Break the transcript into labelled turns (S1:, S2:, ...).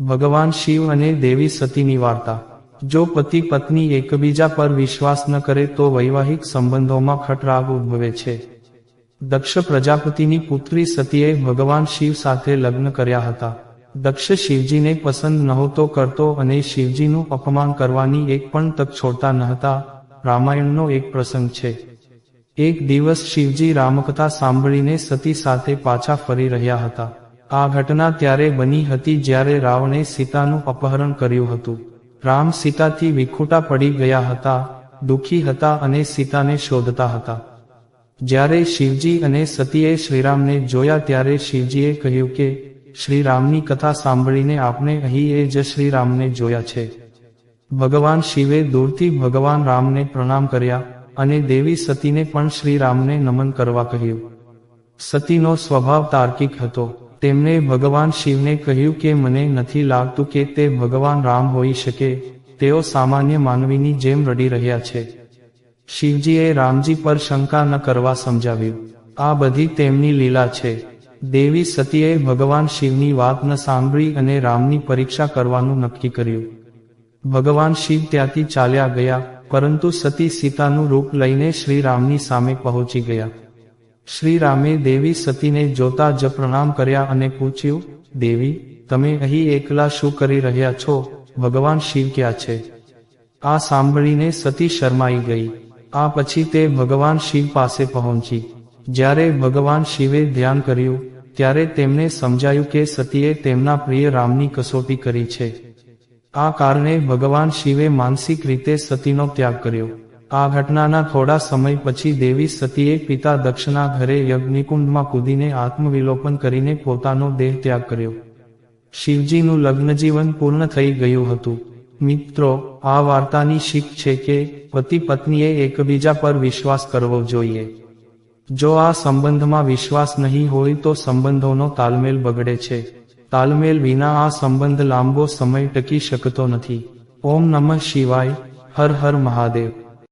S1: ભગવાન શિવ અને દેવી સતીની વાર્તા. જો પતિ પત્ની એકબીજા પર વિશ્વાસ ન કરે તો વૈવાહિક સંબંધોમાં ખટરાગ ઉદ્ભવે છે. દક્ષ પ્રજાપતિની પુત્રી સતીએ ભગવાન શિવ સાથે લગ્ન કર્યા હતા. દક્ષ શિવજીને પસંદ નહોતો કરતો અને શિવજીનું અપમાન કરવાની એક પણ તક છોડતા ન હતા, રામાયણનો એક પ્રસંગ છે. એક દિવસ શિવજી રામકથા સાંભળીને સતી સાથે પાછા ફરી રહ્યા હતા. આ ઘટના ત્યારે બની હતી જ્યારે રાવણે સીતાનું અપહરણ કર્યું હતું. રામ સીતાથી વિખૂટા પડી ગયા હતા, દુઃખી હતા અને સીતાને શોધતા હતા. જ્યારે શિવજી અને સતીએ શ્રીરામને જોયા ત્યારે શિવજીએ કહ્યું કે, શ્રીરામની કથા સાંભળીને આપણે અહીં એ જ શ્રીરામને જોયા છે. ભગવાન શિવે દૂરથી ભગવાન રામને પ્રણામ કર્યા અને દેવી સતીને પણ શ્રીરામને નમન કરવા કહ્યું. સતીનો સ્વભાવ તાર્કિક હતો. તેમણે ભગવાન શિવને કહ્યું કે, મને નથી લાગતું કે તે ભગવાન રામ હોઈ શકે. તેઓ સામાન્ય માનવીની જેમ રડી રહ્યા છે. શિવજીએ રામજી પર શંકા ન કરવા સમજાવ્યું. આ બધી તેમની લીલા છે. દેવી સતીએ ભગવાન શિવની વાત ન સાંભળી અને રામની પરીક્ષા કરવાનું નક્કી કર્યું. ભગવાન શિવ ત્યાંથી ચાલ્યા ગયા, પરંતુ સતી સીતાનું રૂપ લઈને શ્રીરામની સામે પહોંચી ગયા. શ્રીરામે દેવી સતીને જોતા જ પ્રણામ કર્યા અને પૂછ્યું, દેવી, તમે અહીં એકલા શું કરી રહ્યા છો? ભગવાન શિવ ક્યાં છે? આ સાંભળીને સતી શરમાઈ ગઈ. આ પછી તે ભગવાન શિવ પાસે પહોંચી. જ્યારે ભગવાન શિવે ધ્યાન કર્યું, ત્યારે તેમને સમજાયું કે સતીએ તેમના પ્રિય રામની કસોટી કરી છે. આ કારણે ભગવાન શિવે માનસિક રીતે સતીનો ત્યાગ કર્યો. આ ઘટનાના થોડા સમય પછી દેવી સતીએ પિતા દક્ષના ઘરે યજ્ઞિકુંડમાં કૂદીને આત્મવિલોપન કરીને પોતાનો દેહ ત્યાગ કર્યો. શિવજીનું લગ્નજીવન પૂર્ણ થઈ ગયું હતું. મિત્રો, આ વાર્તાની શીખ છે કે પતિ પત્નીએ એકબીજા પર વિશ્વાસ કરવો જોઈએ. જો આ સંબંધમાં વિશ્વાસ નહીં હોય તો સંબંધોનો તાલમેલ બગડે છે. તાલમેલ વિના આ સંબંધ લાંબો સમય ટકી શકતો નથી. ઓમ નમઃ શિવાય, હર હર મહાદેવ.